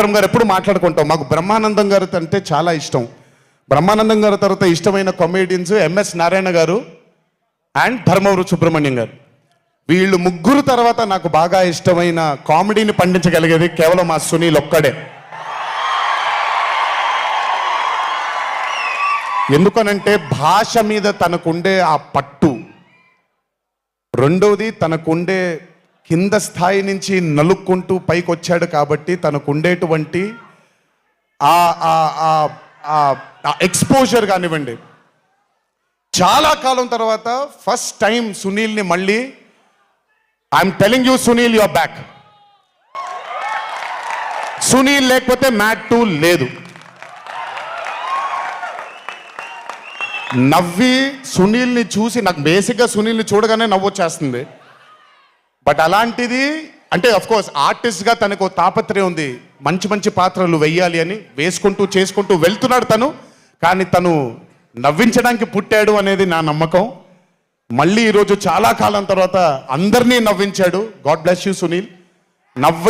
విక్రమ్ గారు ఎప్పుడు మాట్లాడుకుంటాం? మాకు బ్రహ్మానందం గారు అంటే చాలా ఇష్టం. బ్రహ్మానందం గారి తర్వాత ఇష్టమైన కామెడియన్స్ ఎంఎస్ నారాయణ గారు అండ్ ధర్మవరు సుబ్రహ్మణ్యం గారు. వీళ్ళు ముగ్గురు తర్వాత నాకు బాగా ఇష్టమైన కామెడీని పండించగలిగేది కేవలం మా సునీల్ ఒక్కడే. ఎందుకనంటే భాష మీద తనకుండే ఆ పట్టు. రెండోది తనకుండే కింద స్థాయి నుంచి నలుక్కుంటూ పైకి వచ్చాడు కాబట్టి తనకుండేటువంటి ఆ ఆ- ఆ- ఆ- ఎక్స్పోజర్ కానివ్వండి. చాలా కాలం తర్వాత ఫస్ట్ టైం సునీల్ని మళ్ళీ I'm telling you Sunil your back Sunil లేకపోతే మ్యాట్ టూ లేదు. నవ్వి సునీల్ని చూసి నాకు బేసిక్గా సునీల్ని చూడగానే నవ్వు వచ్చేస్తుంది బట్ అలాంటిది అంటే అఫ్ కోర్స్ ఆర్టిస్ట్గా తనకు తాపత్రయం ఉంది. మంచి మంచి పాత్రలు వెయ్యాలి అని వేసుకుంటూ చేసుకుంటూ వెళ్తున్నాడు తను. కానీ తను నవ్వించడానికి పుట్టాడు అనేది నా నమ్మకం. మళ్ళీ ఈరోజు చాలా కాలం తర్వాత అందరినీ నవ్వించాడు. గాడ్ బ్లెస్ యూ సునీల్ నవ్వి